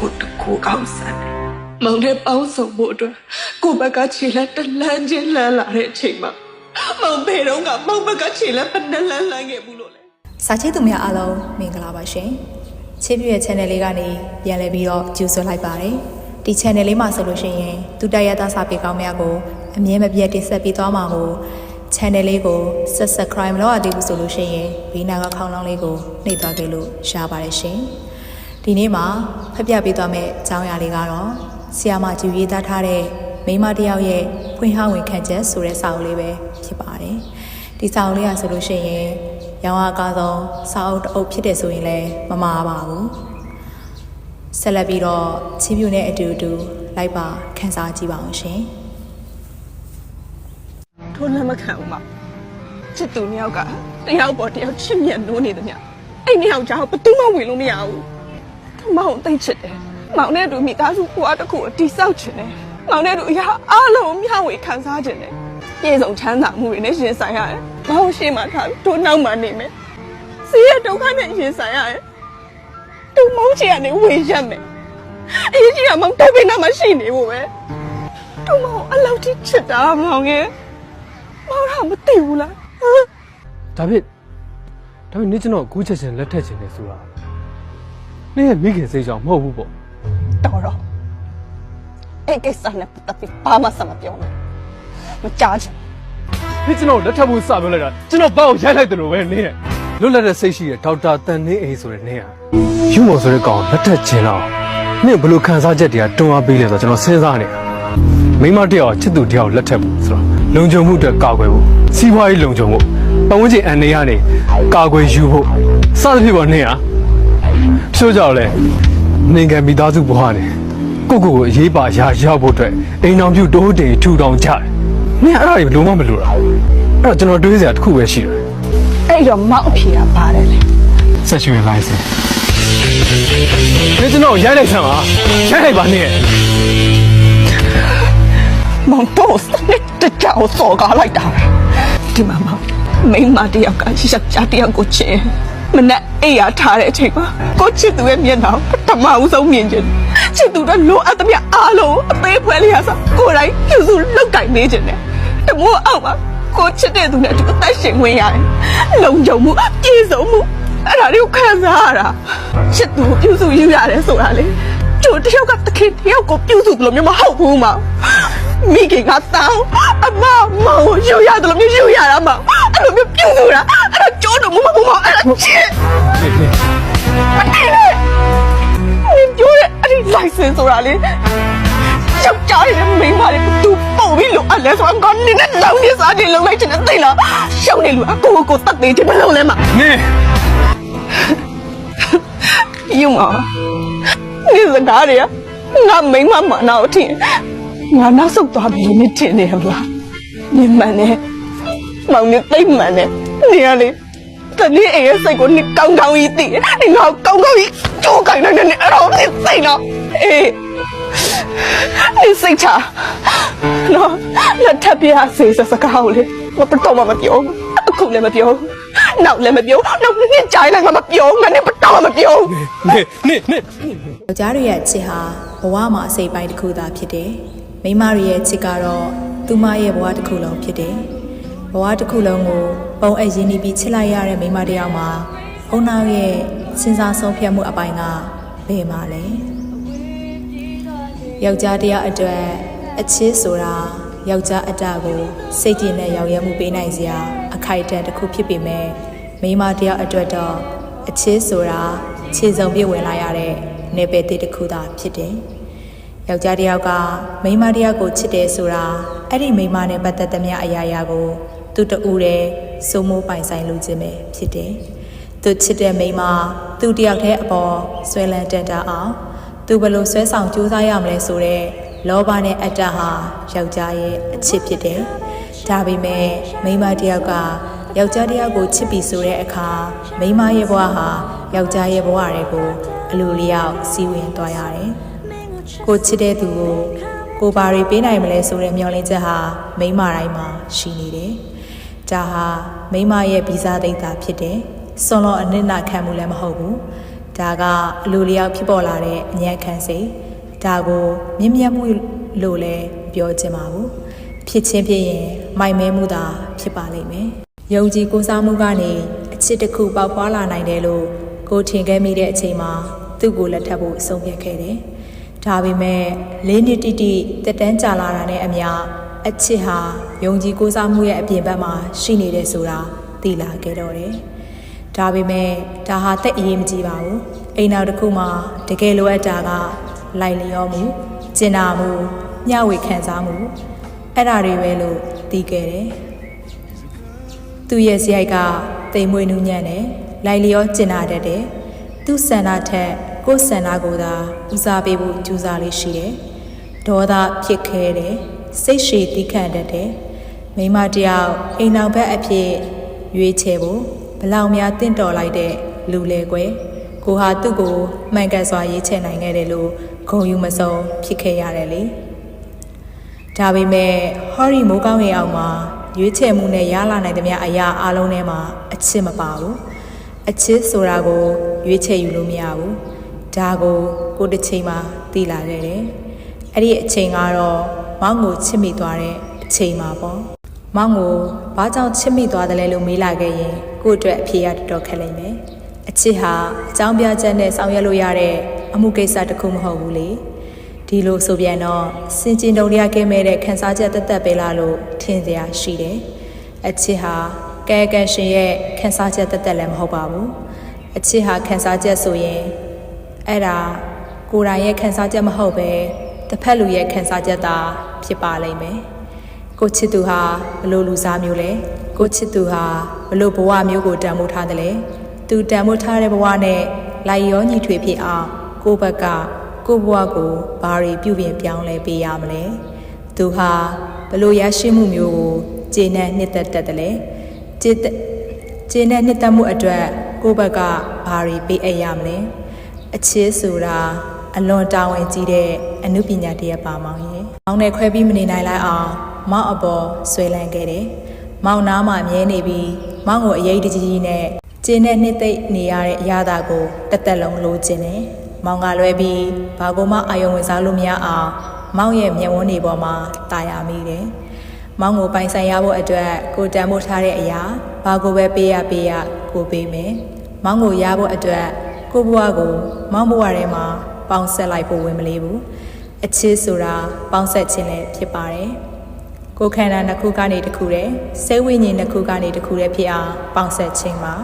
ကိုတကူအောင်ဆန်းတယ်မောင်နဲ့ပေါင်းစုံဖို့အတွက်ကိုဘက်ကခြေလက်တလန်းချင်းလန်းလာတဲ့အချိန်မှာမောင်ဘယ်တော့ကမောင်ဘက်ကခြေလက်ဘယ်နှလန်းလန်းခဲ့ဘူးလို့လဲစာချစ်သူများအားလုံးမင်္ဂလာပါရှင်ချစ်ပြည့်ရဲ့ channel လေးကနေပြန်လည်ပြီးတော့ကြိုဆိုလိုက်ပါတယ်ဒီ channel လေးမှာဆိုလို့ရှိရင်သူတက်ရသားစာပေကောင်းများကိုအမြဲမပြတ်တင်ဆက်ပေးသွားမှာကို channel လေးကို subscribe မလုပ်ရသေးဘူးဆိုလို့ရှိရင်ဘေးနာကခေါင်းလောင်းလေးကိုနှိပ်သွားကြလို့ရပါတယ်ရှင်ဒီနေ့မှာ ဖတ်ပြပေးသွားမယ့်အကြောင်းအရာလေးကတော့ဆီယာမကျူရေးသားထားတဲ့မိန်းမတစ်ယောက်ရဲ့ဖွင့်ဟဝင်ခံချက်ဆိုတဲ့စာအုပ်လေးပဲဖြစ်ပါတယ်ဒီစာအုပ်လေးကဆိုလို့ရှိရင်ရောင်းအားကားဆုံးစာအုပ်တစ်အုပ်ဖြစ်တယ်ဆိုရင်လည်းမမှားပါဘူးဆက်လက်ပြီးတော့ချီးပြူနဲ့အတူတူလိုက်ပါခန်းစားကြည့်ပါအောင်ရှင်ထိုးလက်မခံဘူးမချစ်သူနှစ်ယောက်ကတယောက်ပေါ်တယောက်ချစ်မြတ်နိုးနေတယ်ညအဲ့နှစ်ယောက်ကြောင့်ဘယ်သူမှဝင်လို့မရဘူးသူ မောင်သိတ်ချစ်တယ်မောင်နဲ့တူမိသားစုဘဝတစ်ခုကိုတိဆောက်ချင်တယ်မောင်နဲ့တူအရာအားလုံးမျှဝေခံစားချင်တယ်ပြေဆုံးချမ်းသာမှုတွေနဲ့ရင်ဆိုင်ရတယ်မောင်ရှေ့မှာထားပြီးတို့နောက်မှာနေမယ်စီးရဒုက္ခနဲ့ရင်ဆိုင်ရတယ်သူမောင်ချင်ကနေဝေရက်မယ်အရေးကြီးတာမောင်တိုင်ပင်နာမှာရှိနေဖို့ပဲသူမောင်အလောက်ထိချစ်တာမောင်ရဲ့မောင်ရမသိဘူးလားဟမ်ဒါဖြစ်ဒါပေမဲ့နေ့ကျွန်တော်ကူးချက်ချင်းလက်ထက်ချင်နေဆိုတာ နေ့ရဲ့မိခင်စိတ်ကြောင့်မဟုတ်ဘူးပေါ့တော်တော့အဲ့ကိစ္စနဲ့ပတ်သက်ပြီးဘာမှဆက်မပြောနဲ့မကြားချင်နေ့ကျွန်တော်လက်ထက်ဖို့စပြောလိုက်တာကျွန်တော်ဘောက်ကိုရိုက်လိုက်တယ်လို့ပဲနေ့ရဲ့လွတ်လပ်တဲ့စိတ်ရှိတဲ့ဒေါက်တာတန်နေအိမ်ဆိုတဲ့နေ့ဟာယူမော်ဆိုတဲ့ကောင်လက်ထက်ချင်တော့နေ့ဘယ်လိုခံစားချက်တွေကတွန်းအားပေးလဲဆိုတော့ကျွန်တော်စဉ်းစားနေတာမိန်းမတစ်ယောက်ချစ်သူတစ်ယောက်လက်ထက်ဖို့ဆိုတော့လုံခြုံမှုအတွက်ကာကွယ်ဖို့စီးပွားရေးလုံခြုံဖို့ပတ်ဝန်းကျင်အန်နေရနေကာကွယ်ယူဖို့စသဖြင့်ပေါ့နေ့ဟာ ချို့ကြောင့်လဲနိုင်ငံမိသားစုဘဝနဲ့ကိုယ့်ကိုယ်ကိုအရေးပါရာရောက်ဖို့အတွက်အိမ်တော်ပြုတိုးတင်ထူထောင်ကြတယ်။မင်းအဲ့ဒါတွေဘယ်လို့မှမလိုတာ။အဲ့တော့ကျွန်တော်တွေးစရာတစ်ခုပဲရှိတယ်အဲ့တော့မောက်အဖြေကပါတယ်လေ။ sexual license ။ဒီကျွန်တော်ရိုက်လိုက်ဆမ်းပါ။ရိုက်လိုက်ပါနဲ့မောင်တော့စနစ်တကြောင်စော်ကားလိုက်တာပဲဒီမှာမောင်မိန်းမတစ်ယောက်ကရှက်ကြတစ်ယောက်ကိုချင် မနဲ့အိယာထားတဲ့အချိန်မှာကိုချစ်သူရဲ့မျက်နှာပထမဦးဆုံးမြင်ချင်ချစ်သူတော့လိုအပ်သမျှအားလုံးအသေးဖွဲလေးရဆိုကိုယ်တိုင်ပြုစုလောက်ကင်နေချင်တယ်တမိုးအောက်မှာကိုချစ်တဲ့သူနဲ့အတူအသက်ရှင်ဝင်ရတယ်လုံခြုံမှုပြေဆုံးမှုအဲ့ဒါတွေကိုခံစားရတာချစ်သူကိုပြုစုယူရတယ်ဆိုတာလေ တို့တယောက်ကတခင်တယောက်ကိုပြုစုတယ်လို့မျိုးမဟုတ်ဘူးမောင်မိခင်ကတောင်းအမမောင်ကိုယူရတယ်လို့မျိုးယူရတာမောင်အဲ့လိုမျိုးပြုစုတာအဲ့တော့ကျိုးတော့မမဘူးမောင်အဲ့ဒါချစ်။နေနေမနေနဲ့နင်ပြောတဲ့အဲ့ဒီ license ဆိုတာလေယောက်ျားရဲ့မိန်းမလေးသူပုံပြီးလို့အလဲဆိုတော့နင်နဲ့လောင်းနေစားတယ်လုံလိုက်ချင်တဲ့သိလားရှောင်းနေလူအကိုကိုတတ်သေးတယ်မလုံလဲမနေယူမ နေစကားတွေကငါမိန်းမမနာကိုထင်ငါနောက်ဆုတ်သွားပြီလို့မထင်နေရမလားနေမှန်နေမောင်နေသိမ့်မှန်နေနေရလေတနေ့အိမ်ရဲ့စိတ်ကိုနေကောင်းကောင်းကြီးသိတယ်နေငါကောင်းကောင်းကြီးကြိုးကိုင်းနေနေအဲ့တော့နေသိတော့အေးနေစိတ်ချနော်လက်ထပ်ပြစေစစကားကိုလေမပတော့မပြောအခုလည်းမပြော နောက်လည်းမပြောနောက်နှစ်ကြိုင်းလည်းမပြောငါနဲ့ပတော့မပြောနေနေနေယောက်ျားတွေရဲ့ချစ်ဟာဘဝမှာအစိပ်ပိုင်းတစ်ခုသာဖြစ်တယ်မိန်းမတွေရဲ့ချစ်ကတော့သူမရဲ့ဘဝတစ်ခုလုံးဖြစ်တယ်ဘဝတစ်ခုလုံးကိုပုံအပ်ရင်းနှီးပြီးချစ်လိုက်ရတဲ့မိန်းမတစ်ယောက်မှာအုံနောက်ရဲ့စဉ်းစားဆုံးဖြတ်မှုအပိုင်းကဘယ်မှာလဲယောက်ျားတစ်ယောက်အတွက်အချစ်ဆိုတာ ယောက်ျားအတ္တကိုစိတ်ကြည်နဲ့ရောက်ရဲမှုပေးနိုင်စရာအခိုက်အတန့်တစ်ခုဖြစ်ပေမဲ့မိန်းမတစ်ယောက်အတွက်တော့အချစ်ဆိုတာခြေစုံပြည့်ဝင်လာရတဲ့နေပယ်တစ်တစ်ခုသာဖြစ်တယ်။ယောက်ျားတစ်ယောက်ကမိန်းမတစ်ယောက်ကိုချစ်တယ်ဆိုတာအဲ့ဒီမိန်းမနဲ့ပတ်သက်သမျှအရာရာကိုသူတူတဲ့စိုးမိုးပိုင်ဆိုင်လိုခြင်းပဲဖြစ်တယ်။သူချစ်တဲ့မိန်းမသူတယောက်တည်းအပေါ်ဆွဲလန်းတက်တာအောင်သူဘယ်လိုဆွဲဆောင်ကြိုးစားရမလဲဆိုတော့ လောဘနဲ့အတ္တဟာယောက်ျားရဲ့အချစ်ဖြစ်တယ်။ဒါပေမဲ့မိန်းမတစ်ယောက်ကယောက်ျားတစ်ယောက်ကိုချစ်ပြီဆိုတဲ့အခါမိန်းမရဲ့ဘဝဟာယောက်ျားရဲ့ဘဝတွေကိုအလိုလျောက်စီးဝင်သွားရတယ်။ကိုချစ်တဲ့သူကိုကိုဘာတွေပေးနိုင်မလဲဆိုတဲ့မျှော်လင့်ချက်ဟာမိန်းမတိုင်းမှာရှိနေတယ်။ဒါဟာမိန်းမရဲ့ဗီဇာသိက္ခာဖြစ်တယ်။စွန်လောအနစ်နာခံမှုလည်းမဟုတ်ဘူး။ဒါကအလိုလျောက်ဖြစ်ပေါ်လာတဲ့အញ្ញံခံစိတ် ဒါကိုမြင့်မြတ်မှုလို့လည်းပြောချင်ပါဘူးဖြစ်ချင်းဖြစ်ရင်မိုက်မဲမှုသာဖြစ်ပါလိမ့်မယ်ယုံကြည်ကိုးစားမှုကနေအချစ်တစ်ခုပေါက်ဖွာလာနိုင်တယ်လို့ကိုထင်ခဲ့မိတဲ့အချိန်မှာသူ့ကိုလက်ထပ်ဖို့ဆုံးဖြတ်ခဲ့တယ်ဒါပေမဲ့လေးနှစ်တိတိတက်တန်းကြာလာတာနဲ့အမျှအချစ်ဟာယုံကြည်ကိုးစားမှုရဲ့အပြင်ဘက်မှာရှိနေတယ်ဆိုတာသိလာခဲ့တော့တယ်။ဒါပေမဲ့ဒါဟာတက်အရေးမကြီးပါဘူး။အိမ်နောက်တစ်ခုမှာတကယ်လိုအပ်တာက လိုက်လျောမှု၊ကျင်နာမှု၊မျှဝေခံစားမှုအဲ့ဒါတွေပဲလို့သိခဲ့တယ်။သူ့ရဲ့ဇယိုက်ကတိမ်မွေးနူးညံ့တယ်။လိုက်လျောကျင်နာတတ်တယ်။သူ့ဆန္ဒထက်ကိုယ်ဆန္ဒကိုသာဦးစားပေးဖို့ကြိုးစားလေးရှိတယ်။ဒေါသဖြစ်ခဲတယ်။စိတ်ရှည်တိခတ်တတ်တယ်။မိန်းမတယောက်အိမ်နောက်ဘက်အဖြစ်ရွေးချယ်ဖို့ဘလောက်များတင့်တော်လိုက်တဲ့လူလေကွယ်ကိုဟာသူ့ကိုမှန်ကန်စွာရေးချယ်နိုင်ခဲ့တယ်လို့ ဂုံယူမစုံဖြစ်ခဲ့ရတယ်လေဒါပေမဲ့ဟော်ရီမိုးကောင်းရဲ့အောက်မှာရွေးချယ်မှုနဲ့ရလာနိုင်သမျှအရာအလုံးထဲမှာအချစ်မပါဘူးအချစ်ဆိုတာကိုရွေးချယ်ယူလို့မရဘူးဒါကိုကိုတစ်ချိန်မှသိလာခဲ့တယ်အဲ့ဒီအချိန်ကတော့မောင်ကိုချစ်မိသွားတဲ့အချိန်မှာပေါ့မောင်ကိုဘာကြောင့်ချစ်မိသွားတယ်လဲလို့မေးလာခဲ့ရင်ကို့အတွက်အဖြေရတော်တော်ခက်လိမ့်မယ်။အချစ်ဟာအကြောင်းပြချက်နဲ့ဆောင်ရွက်လို့ရတဲ့ အမှုကိစ္စတစ်ခုမဟုတ်ဘူးလေ။ဒီလိုဆိုပြန်တော့စင်ကျင်တုံရခဲ့မဲ့တဲ့ခန်းစားချက်တက်တက်ပဲလားလို့ထင်စရာရှိတယ်။အချစ်ဟာကဲကဲရှင်ရဲ့ခန်းစားချက်တက်တက်လည်းမဟုတ်ပါဘူး။အချစ်ဟာခန်းစားချက်ဆိုရင်အဲ့ဒါကိုယ်တိုင်ရဲ့ခန်းစားချက်မဟုတ်ပဲတစ်ဖက်လူရဲ့ခန်းစားချက်သာဖြစ်ပါလိမ့်မယ်။ကိုချစ်သူဟာဘလို့လူစားမျိုးလဲကိုချစ်သူဟာဘလို့ဘဝမျိုးကိုတန်ဖိုးထားတယ်လဲသူတန်ဖိုးထားတဲ့ဘဝနဲ့လိုက်ရောညီထွေဖြစ်အောင် ကိုဘက်ကကိုဘဝကိုဘာတွေပြုပြင်ပြောင်းလဲပေးရမလဲသူဟာဘလို့ရရှိမှုမျိုးကိုကျေနပ်နှစ်သက်တတ်တယ်လဲကျေသက်ကျေနပ်နှစ်သက်မှုအတွက်ကိုဘက်ကဘာတွေပေးအပ်ရမလဲအချစ်ဆိုတာအလွန်တာဝန်ကြီးတဲ့အမှုပညာတစ်ရပ်ပါမောင်ရဲ့။မောင်နဲ့ခွဲပြီးမနေနိုင်လိုက်အောင်မောင်အပေါ်ဆွဲလန်းခဲ့တယ်။မောင်နားမှာမြဲနေပြီးမောင်ကိုအရေးတကြီးကြီးနဲ့ကျင်းနဲ့နှစ်သိမ့်နေရတဲ့အရာသာကိုတက်တက်လုံးလိုချင်တယ်။ မောင်ကလွဲပြီးဘာကိုမှအာယုံဝင်စားလို့မရအောင်မောင်ရဲ့မျက်ဝန်းတွေပေါ်မှာတာယာမိတယ်။မောင်ကိုပိုင်ဆိုင်ရဖို့အတွက်ကိုတန်ဖို့ထားတဲ့အရာဘာကိုပဲပေးရပေးရကိုပေးမယ်။မောင်ကိုရဖို့အတွက်ကိုဘွားကိုမောင်ဘွားထဲမှာပေါင်းဆက်လိုက်ဖို့ဝင်မလေးဘူး။အချစ်ဆိုတာပေါင်းဆက်ခြင်းလည်းဖြစ်ပါတယ်။ကိုယ်ခန္ဓာနှစ်ခုကနေတစ်ခုတည်းစိတ်ဝိညာဉ်နှစ်ခုကနေတစ်ခုတည်းဖြစ်အောင်ပေါင်းဆက်ခြင်းပါ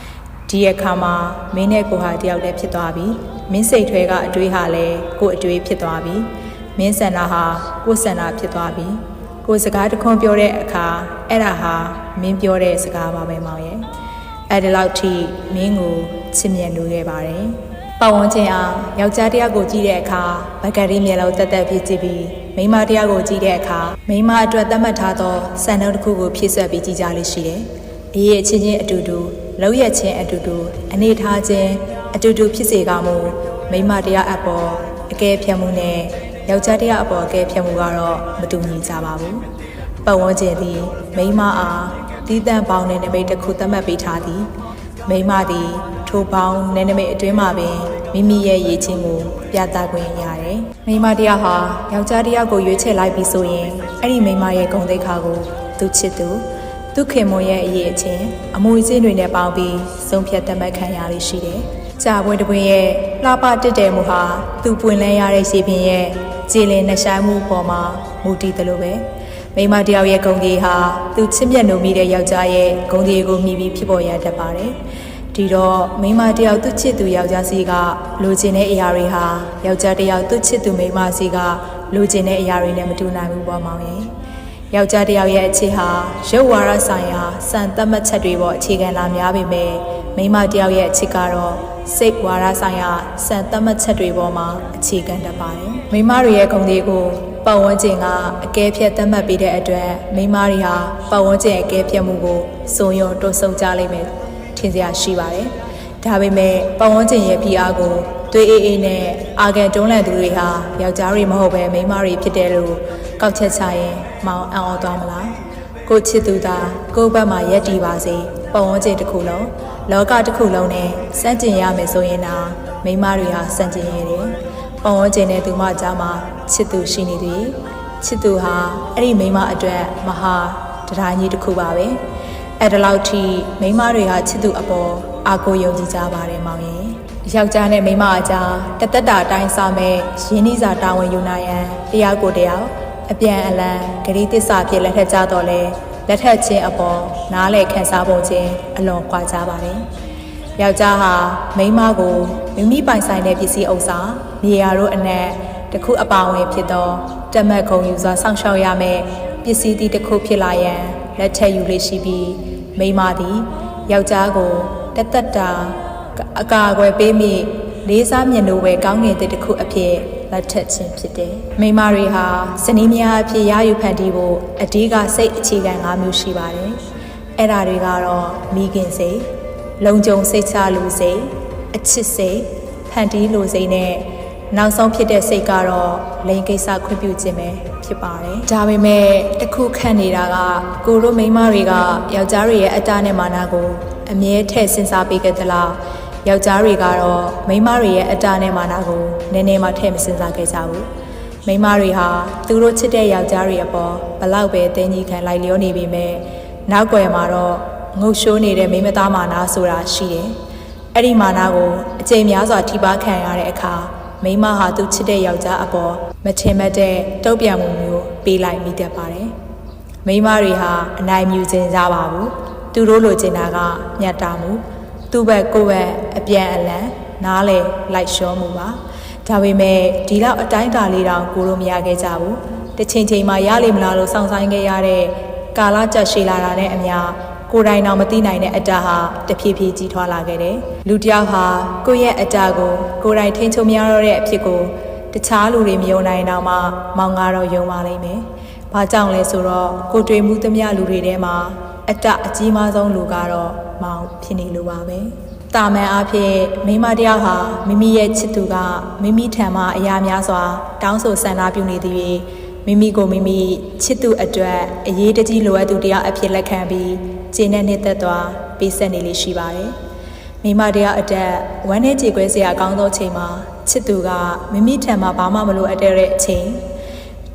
။ဒီအခါမှာမင်းနဲ့ကိုဟာတယောက်တည်းဖြစ်သွားပြီ။ မင်းစိတ်ထွဲကအတွေးဟာလည်းကိုယ်အတွေးဖြစ်သွားပြီ။မင်းဆန္ဒဟာကိုယ်ဆန္ဒဖြစ်သွားပြီ။ကိုယ်စကားတခွန်းပြောတဲ့အခါအဲ့ဒါဟာမင်းပြောတဲ့စကားပါပဲမောင်ရဲ့အဲ့ဒီလောက်ထိမင်းကိုချစ်မြတ်လို့ခဲ့ပါတယ်ပတ်ဝန်းကျင်အောင်ယောက်ျားတစ်ယောက်ကိုကြည့်တဲ့အခါဘကရီမျက်လုံးတက်တက်ဖြစ်ကြည့်ပြီးမိန်းမတစ်ယောက်ကိုကြည့်တဲ့အခါမိန်းမအတွက်သတ်မှတ်ထားသောစံနှုန်းတစ်ခုကိုဖြည့်ဆွက်ပြီးကြည့်ကြလိမ့်ရှိတယ်အရေးအချင်းချင်းအတူတူလောက်ရချင်းအတူတူအနေထားချင်း အတူတူဖြစ်စေကမူမိန်းမတစ်ယောက်အပေါ်အကဲဖြတ်မှုနဲ့ယောက်ျားတစ်ယောက်အပေါ်အကဲဖြတ်မှုကတော့မတူညီကြပါဘူး။ပတ်ဝန်းကျင်သည်မိန်းမအားတီးတန့်ပေါင်းတဲ့နမိတ်တစ်ခုသတ်မှတ်ပေးထားသည်။မိန်းမသည်ထိုပေါင်းတဲ့နမိတ်အတွင်းမှာပင်မိမိရဲ့ရည်ချင်းကိုပြသခွင့်ရတယ်။မိန်းမတစ်ယောက်ဟာယောက်ျားတစ်ယောက်ကိုရွေးချယ်လိုက်ပြီးဆိုရင်အဲ့ဒီမိန်းမရဲ့ဂုဏ်သိက္ခာကိုသူချစ်သူသူခင်မွန်ရဲ့အရေးအချင်းအမွေစင်းတွေနဲ့ပေါင်းပြီးဆုံးဖြတ်သတ်မှတ်ခံရလိမ့်ရှိတယ်။ ကြာပွင့်တပွင့်ရဲ့လှပတစ်တယ်မှုဟာသူပွင့်လဲရတဲ့ရေပြင်ရဲ့ကြည်လင်နှဆိုင်မှုပေါ်မှာမူတည်တယ်လို့ပဲမိန်းမတယောက်ရဲ့ဂုဏ်ကြီးဟာသူချစ်မြတ်နိုးမိတဲ့ယောက်ျားရဲ့ဂုဏ်ကြီးကိုမြည်ပြီးဖြစ်ပေါ်ရတတ်ပါတယ်။ဒီတော့မိန်းမတယောက်သူချစ်သူယောက်ျားစီကလိုချင်တဲ့အရာတွေဟာယောက်ျားတယောက်သူချစ်သူမိန်းမစီကလိုချင်တဲ့အရာတွေနဲ့မတူနိုင်ဘူးပေါ့မောင်ရဲ့။ယောက်ျားတစ်ယောက်ရဲ့အခြေဟာရုပ်ဝါဒဆိုင်ရာစံသတ်မှတ်ချက်တွေပေါ်အခြေခံလာများပေမဲ့မိန်းမတစ်ယောက်ရဲ့အခြေကတော့ စိတ်ဝါဒဆိုင်ရာစံသတ်မှတ်ချက်တွေပေါ်မှာအခြေခံတတ်ပါတယ်။မိန်းမတွေရဲ့ဂုဏ်တွေကိုပတ်ဝန်းကျင်ကအကဲဖြတ်သတ်မှတ်ပေးတဲ့အတွက်မိန်းမတွေဟာပတ်ဝန်းကျင်အကဲဖြတ်မှုကိုစုံရုံတွတ်ဆုံကြလိမ့်မယ်ထင်စရာရှိပါတယ်။ဒါပေမဲ့ပတ်ဝန်းကျင်ရဲ့ဖိအားကိုသွေးအေးအေးနဲ့အာဂန်တွန်းလှန်သူတွေဟာယောက်ျားတွေမဟုတ်ပဲမိန်းမတွေဖြစ်တယ်လို့ကောက်ချက်ချရင်မောင်အံ့ဩသွားမလားကိုချစ်သူသာကိုယ့်ဘက်မှာရက်တီပါစေ ပတ်ဝန်းကျင်တစ်ခုလုံးလောကတစ်ခုလုံးနဲ့စန့်ကျင်ရမယ်ဆိုရင်တော့မိန်းမတွေဟာစန့်ကျင်ရတယ်ပတ်ဝန်းကျင်နဲ့သူမကြားမှာချစ်သူရှိနေသည်ချစ်သူဟာအဲ့ဒီမိန်းမအတွက်မဟာတရားကြီးတစ်ခုပါပဲအဲ့ဒါလောက်ထိမိန်းမတွေဟာချစ်သူအပေါ်အာကိုယုံကြည်ကြပါတယ်မောင်ရင်ယောက်ျားနဲ့မိန်းမအကြားတသက်တာအတိုင်းစားမဲ့ရင်းနှီးစာတာဝန်ယူနိုင်ရန်တရားကိုတရားအပြန်အလှန်ဂရိတစ္ဆာဖြစ်လက်ထက်ကြတော့လဲ လက်ထက်ချင်းအပေါ်နားလေခန်းစားပုံချင်းအလွန်ကွာကြပါတယ်။ယောက်ျားဟာမိန်းမကိုမိမိပိုင်ဆိုင်တဲ့ပစ္စည်းဥစ္စာနေရာတို့အနက်တစ်ခုအပါဝင်ဖြစ်သောတမတ်ခုံယူစွာစောင့်ရှောက်ရမယ်ပစ္စည်းသည့်တစ်ခုဖြစ်လာရန်လက်ထက်ယူလေးရှိပြီးမိန်းမသည်ယောက်ျားကိုတသက်တာအကာအကွယ်ပေးမိ လေးစားမြင်လို့ပဲကောင်းငင်တဲ့တစ်ခုအဖြစ်လက်ထက်ခြင်းဖြစ်တယ်။မိန်းမတွေဟာဇနီးမယားအဖြစ်ရယူဖန်တီးဖို့အဓိကစိတ်အခြေခံ၅မျိုးရှိပါတယ်။အဲ့ဒါတွေကတော့မိခင်စိတ်၊လုံခြုံစိတ်ချလို့စိတ်၊အချစ်စိတ်၊ဖန်တီးလို့စိတ်နဲ့နောက်ဆုံးဖြစ်တဲ့စိတ်ကတော့လိင်ကိစ္စခွင့်ပြုခြင်းပဲဖြစ်ပါတယ်။ဒါပေမဲ့တစ်ခုခန့်နေတာကကိုတို့မိန်းမတွေကယောက်ျားတွေရဲ့အတ္တနဲ့မာနကိုအမြဲထည့်စဉ်းစားပေးကြသလား။ ယောက်ျားတွေကတော့မိန်းမတွေရဲ့အတ္တနဲ့မာနကိုနည်းနည်းမှထည့်မစဉ်းစားခဲ့ကြဘူး။မိန်းမတွေဟာသူတို့ချစ်တဲ့ယောက်ျားတွေအပေါ်ဘလောက်ပဲတင်းကြီးခံလိုက်လျောနေပေမဲ့နောက်ွယ်မှာတော့ငုတ်ရှိုးနေတဲ့မိန်းမသားမာနဆိုတာရှိတယ်။အဲ့ဒီမာနကိုအကြိမ်များစွာထိပါခံရတဲ့အခါမိန်းမဟာသူချစ်တဲ့ယောက်ျားအပေါ်မထင်မှတ်တဲ့တုံ့ပြန်မှုမျိုးပေးလိုက်မိတတ်ပါတယ်။မိန်းမတွေဟာအနိုင်မြူခြင်းကြပါဘူး။သူတို့လိုချင်တာကမြတ်တာမှု။ သူ့ဘက်ကိုယ့်ဘက်အပြန်အလှန်နားလေလိုက်လျှောမှုပါ။ဒါပေမဲ့ဒီလောက်အတိုင်းအတာလေးတောင်ကိုလိုမရခဲ့ကြဘူး။တစ်ချိန်ချိန်မှာရလိမ့်မလားလို့စောင့်ဆိုင်ခဲ့ရတဲ့ကာလကြက်ရှည်လာတာနဲ့အမျှကိုယ်တိုင်တော့မသိနိုင်တဲ့အတ္တဟာတဖြည်းဖြည်းကြီးထွားလာခဲ့တယ်။လူတစ်ယောက်ဟာကိုယ့်ရဲ့အတ္တကိုကိုယ်တိုင်ထိန်းချုပ်မရတော့တဲ့အဖြစ်ကိုတခြားလူတွေမယုံနိုင်တော့မှမောင်ကတော့ယုံပါလိမ့်မယ်။ဘာကြောင့်လဲဆိုတော့ကိုယ်တွေ့မှုသမျှလူတွေထဲမှာ အတ္တအကြီးမားဆုံးလူကတော့မောင်ဖြစ်နေလို့ပါပဲ။တာမန်အားဖြင့်မိန်းမတစ်ယောက်ဟာမိမိရဲ့ချစ်သူကမိမိထံမှအရာများစွာ တောင်းဆိုဆန္ဒပြုနေသည်၍မိမိကိုမိမိချစ်သူအတွက်အရေးတကြီးလိုအပ်သူတရားအဖြစ်လက်ခံပြီးကျင့်တဲ့နှစ်သက်သွားပေးဆက်နေလေးရှိပါတယ်။မိမတရားအတက်ဝမ်းနဲ့ကြေကွဲစရာအကောင်းသောအချိန်မှာချစ်သူကမိမိထံမှာဘာမှမလိုအပ်တဲ့အချိန်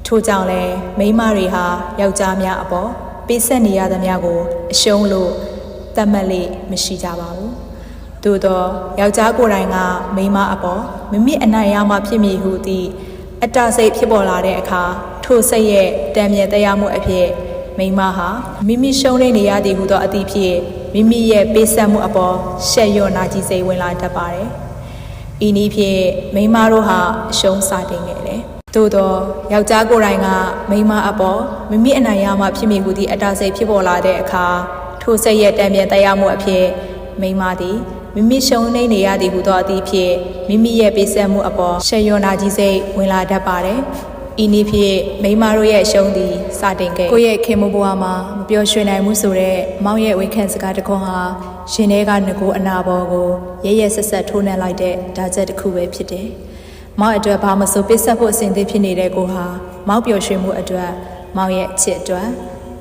ထို့ကြောင့်လဲမိမတွေဟာယောက်ျားများအပေါ် ပေးဆက်နေရသမျှကိုအရှုံးလို့သတ်မှတ်လေမရှိကြပါဘူး။သို့တော့ယောက်ျားကိုယ်တိုင်ကမိမအပေါ်မိမိအနိုင်ရမှဖြစ်မည်ဟုသည့်အတ္တစိတ်ဖြစ်ပေါ်လာတဲ့အခါထိုစိတ်ရဲ့တံမြဲတရားမှုအဖြစ်မိမဟာမိမိရှုံးနေနေရသည်ဟုသောအသည့်ဖြင့်မိမိရဲ့ပေးဆက်မှုအပေါ်ရှက်ရွံ့နာကြီးစိတ်ဝင်လာတတ်ပါတယ်။ဤနည်းဖြင့်မိမတို့ဟာအရှုံးစာတင်ခဲ့တယ်။ သို့တော့ယောက်ျားကိုယ်တိုင်ကမိမအပေါ်မိမိအနိုင်ရမှဖြစ်မိဟုသည့်အတ္တစိတ်ဖြစ်ပေါ်လာတဲ့အခါထိုစိတ်ရဲ့တံမြဲတရားမှုအဖြစ်မိမသည်မိမိရှုံးနေနေရသည်ဟုသောအသည့်ဖြင့်မိမိရဲ့ပေးဆက်မှုအပေါ်ရှက်ရွံ့နာကြီးစိတ်ဝင်လာတတ်ပါတယ်။ဤနည်းဖြင့်မိမတို့ရဲ့အရှုံးသည်စတင်ခဲ့ကိုယ့်ရဲ့ခင်မဘွားမှာမပျော်ရွှင်နိုင်မှုဆိုတဲ့မောင်ရဲ့ဝေခံစကားတစ်ခွန်းဟာရှင်ထဲကငကိုအနာဘော်ကိုရဲရဲဆက်ဆက်ထိုးနှက်လိုက်တဲ့ဓာတ်ချက်တစ်ခုပဲဖြစ်တယ်။ မောင်အတွက်ဘာမဆိုပစ်ဆက်ဖို့အစဉ်သင့်ဖြစ်နေတဲ့ကိုဟာမောင်ပျော်ရွှင်မှုအတွက်မောင်ရဲ့အချစ်အတွက်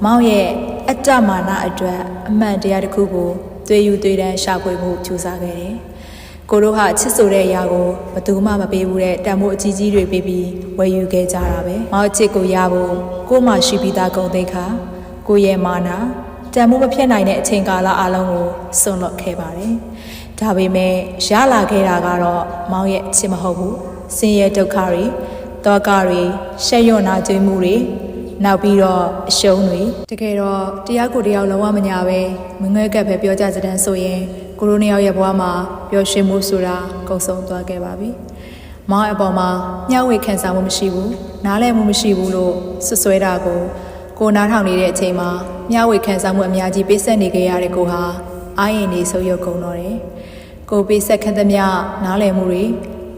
မောင်ရဲ့အတ္တမာနအတွက်အမှန်တရားတစ်ခုကိုသွေးယူသွေးတန်းရှာဖွေမှုကြိုးစားခဲ့တယ်။ကိုတို့ဟာချစ်ဆိုတဲ့အရာကိုဘယ်သူမှမပေးဘူးတဲ့တန်မိုးအကြီးကြီးတွေပေးပြီးဝယ်ယူခဲ့ကြတာပဲ။မောင်ချစ်ကိုရဖို့ကိုမှရှိပြီးသားဂုံသိက္ခာကိုရဲ့မာနာတန်မိုးမဖြစ်နိုင်တဲ့အချိန်ကာလအလုံးကိုစွန့်လွတ်ခဲ့ပါတယ်။ဒါပေမဲ့ရလာခဲ့တာကတော့မောင်ရဲ့အချစ်မဟုတ်ဘူး။ ဆင်းရဲဒုက္ခတွေတောကတွေရှက်ရွံ့နာကြွေးမှုတွေနောက်ပြီးတော့အရှုံးတွေတကယ်တော့တရားကိုတရားလုံးဝမညာပဲမငဲကပ်ပဲပြောကြစတဲ့ဆိုရင်ကိုရိုနီယောက်ရဲ့ဘဝမှာပျော်ရွှင်မှုဆိုတာကုန်ဆုံးသွားခဲ့ပါပြီ။မောင်အပေါ်မှာမျှဝေခံစားမှုမရှိဘူး။နားလည်မှုမရှိဘူးလို့ဆွဆွဲတာကိုကိုနားထောင်နေတဲ့အချိန်မှာမျှဝေခံစားမှုအများကြီးပေးဆက်နေကြရတဲ့ကိုဟာအာရင်နေဆိုးရုပ်ကုန်တော့တယ်။ကိုပေးဆက်ခံသမျှနားလည်မှုတွေ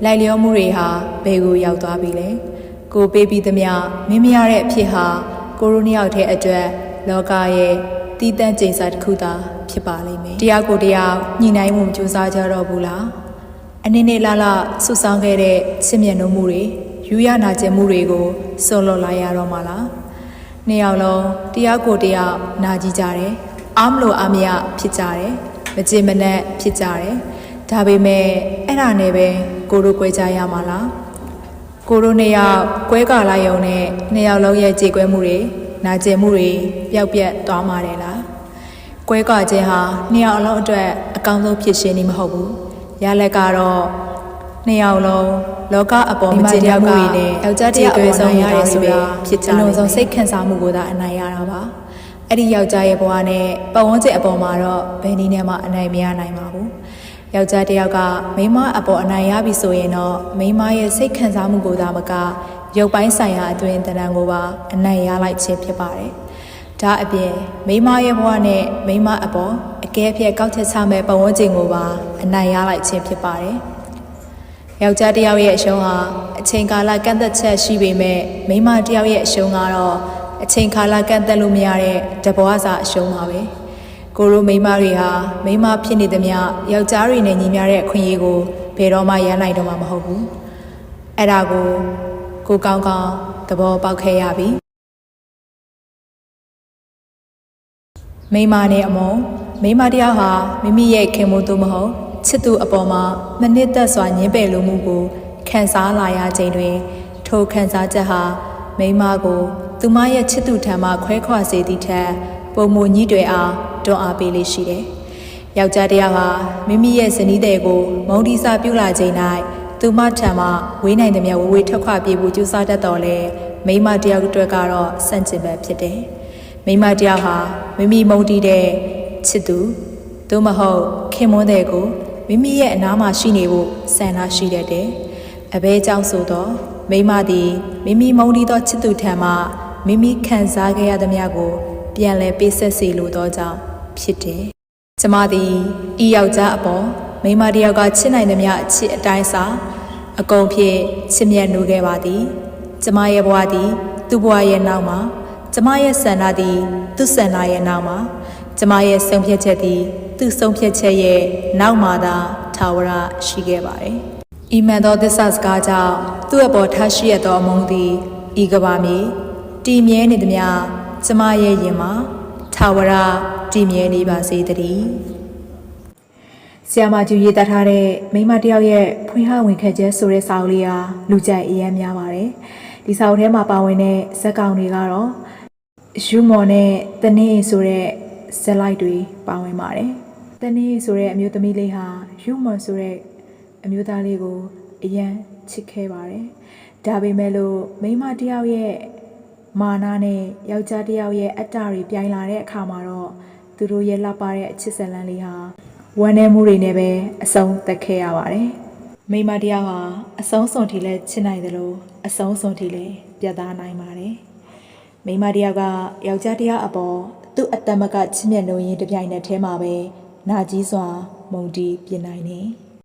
လိုက်လျောမှုတွေဟာဘယ်ကိုရောက်သွားပြီလဲ။ကိုပေးပြီးသမျှမင်းမရတဲ့အဖြစ်ဟာကိုရိုနီယောက်တဲ့အတွက်လောကရဲ့တည်တံ့ကျိန်စာတစ်ခုသာဖြစ်ပါလိမ့်မယ်တရားကိုတရားညှိနှိုင်းမှုကြိုးစားကြတော့ဘူးလားအနည်းနည်းလာလာဆုဆောင်ခဲ့တဲ့ချစ်မြတ်နိုးမှုတွေယူရနာကျင်မှုတွေကိုစွန့်လွတ်လိုက်ရတော့မှလားနှစ်ယောက်လုံးတရားကိုတရားနာကြည့်ကြတယ်အားမလို့အားမရဖြစ်ကြတယ်မကြင်မနက်ဖြစ်ကြတယ်ဒါပေမဲ့အဲ့ဒါနဲ့ပဲ ကိုတို့꿰ကြရမှာလားကိုတို့နှစ်ယောက်꿰ကာလိုက်ရုံနဲ့နှစ်ယောက်လုံးရဲ့ကြေကွဲမှုတွေနာကျင်မှုတွေပျောက်ပြက်သွားမှာတယ်လားကွဲကွာခြင်းဟာနှစ်ယောက်အလုံးအတွက်အကောင်းဆုံးဖြစ်ရှင်နေမဟုတ်ဘူး။ရလက်ကတော့နှစ်ယောက်လုံးလောကအပေါ်မကျေနပ်မှုတွေနဲ့ယောက်ျားတစ်ယောက်အပေါ်ဆုံးရတယ်ဆိုတာဖြစ်ကြတယ်။အလုံးစုံစိတ်ခံစားမှုကိုသာအနိုင်ရတာပါ။အဲ့ဒီယောက်ျားရဲ့ဘဝနဲ့ပတ်ဝန်းကျင်အပေါ်မှာတော့ဘယ်နည်းနဲ့မှအနိုင်မရနိုင်ပါဘူး။ ယောက်ျားတစ်ယောက်ကမိန်းမအပေါ်အနိုင်ရပြီဆိုရင်တော့မိန်းမရဲ့စိတ်ခံစားမှုကိုသာမကရုပ်ပိုင်းဆိုင်ရာအတွင်းတဏ္ဍာန်ကိုပါအနိုင်ရလိုက်ခြင်းဖြစ်ပါတယ်။ဒါအပြင်မိန်းမရဲ့ဘဝနဲ့မိန်းမအပေါ်အကဲအဖြတ်ကောက်ချက်ချမဲ့ပတ်ဝန်းကျင်ကိုပါအနိုင်ရလိုက်ခြင်းဖြစ်ပါတယ်။ယောက်ျားတစ်ယောက်ရဲ့အရှုံးဟာအချိန်ကာလကန့်သက်ချက်ရှိပေမဲ့မိန်းမတစ်ယောက်ရဲ့အရှုံးကတော့အချိန်ကာလကန့်သက်လို့မရတဲ့တဘဝစာအရှုံးပါပဲ။ ကိုရိုမိန်းမတွေဟာမိန်းမဖြစ်နေသမျှယောက်ျားတွေနဲ့ညီမျှတဲ့အခွင့်အရေးကိုဘယ်တော့မှရနိုင်တော့မှာမဟုတ်ဘူး။အဲ့ဒါကိုကိုကောင်းကောင်းသဘောပေါက်ခဲ့ရပြီ။မိန်းမနဲ့အမုံမိန်းမတစ်ယောက်ဟာမိမိရဲ့ခင်မို့သို့မဟုတ်ချစ်သူအပေါ်မှာမနစ်သက်စွာညှင်းပယ်လိုမှုကိုခံစားလာရခြင်းတွင် ထိုခံစားချက်ဟာမိန်းမကို သူမရဲ့ချစ်သူထံမှခွဲခွာစေသည့်ထက်ပုံမညှိတွေအား တွန်းအားပေးလေးရှိတယ်။ယောက်ျားတစ်ယောက်ဟာမိမိရဲ့ဇနီးတဲ့ကိုမုံဒီစာပြုလာခြင်း၌သူမထံမှဝေးနိုင်သည်မြဝဝေးထွက်ခွာပြေဖို့ကြိုးစားတတ်တော်လဲမိန်းမတစ်ယောက်အတွက်ကတော့စန့်ကျင်ဘက်ဖြစ်တယ်။မိန်းမတစ်ယောက်ဟာမိမိမုန်းတီးတဲ့ချစ်သူသို့မဟုတ်ခင်မွန်းတဲ့ကိုမိမိရဲ့အနားမှာရှိနေဖို့ဆန္ဒရှိတတ်တယ်။အဘဲကြောင့်ဆိုတော့မိန်းမသည်မိမိမုန်းတီးသောချစ်သူထံမှမိမိခံစားခဲ့ရသမျှကို ပြန်လည်ပေးဆက်စေလိုသောကြောင့် ဖြစ်တယ်။ကျမသည်ဤယောက်ျားအပေါ်မိန်းမတစ်ယောက်ကချစ်နိုင်သမျှအချစ်အတိုင်းစာအကုန်ဖြင့်ချစ်မြတ်နိုးခဲ့ပါသည်။ကျမရဲ့ဘဝသည် သူ့ဘဝရဲ့နောက်မှာကျမရဲ့ဆန္ဒသည် သူ့ဆန္ဒရဲ့နောက်မှာကျမရဲ့ဆုံးဖြတ်ချက်သည် သူ့ဆုံးဖြတ်ချက်ရဲ့နောက်မှာသာထာဝရရှိခဲ့ပါတယ်။ဤမှန်သောသစ္စာစကားကြောင့်သူ့အပေါ်ထားရှိရသောအမုန်းသည်ဤကဘာမြေတည်မြဲနေသည်များကျမရဲ့ရင်မှာထာဝရ တည်မြဲနေပါစေတည်း။ဆီယာမကျူရေးတတ်ထားတဲ့မိန်းမတစ်ယောက်ရဲ့ဖွင့်ဟဝင်ခဲ့ခြင်းဆိုတဲ့စာအုပ်လေးဟာလူကြိုက်အရမ်းများပါတယ်။ဒီစာအုပ်ထဲမှာပါဝင်တဲ့ဇက်ကောင်တွေကတော့ယူမော်နဲ့တနည်းဆိုတဲ့ဇက်လိုက်တွေပါဝင်ပါတယ်။တနည်းဆိုတဲ့အမျိုးသမီးလေးဟာယူမော်ဆိုတဲ့အမျိုးသားလေးကိုအရန်ချစ်ခဲ့ပါတယ်။ဒါပေမဲ့လို့မိန်းမတစ်ယောက်ရဲ့မာနနဲ့ယောက်ျားတစ်ယောက်ရဲ့အတ္တတွေပြိုင်လာတဲ့အခါမှာတော့ သူတို့ရဲ့လှပတဲ့အချစ်ဇလန်လေးဟာဝမ်းနည်းမှုတွေနဲ့ပဲအဆုံးသတ်ခဲ့ရပါတယ်။မိန်းမတစ်ယောက်ဟာအဆုံးစွန်ထိလဲချစ်နိုင်တယ်လို့အဆုံးစွန်ထိလဲပြတ်သားနိုင်ပါတယ်။မိန်းမတစ်ယောက်ကယောက်ျားတစ်ယောက်အပေါ်သူ့အတ္တမကချစ်မြတ်လို့ရင်တစ်ပြိုင်နက်တည်းမှာပဲနာကြီးစွာမုန်တီးပြင်နိုင်နေ။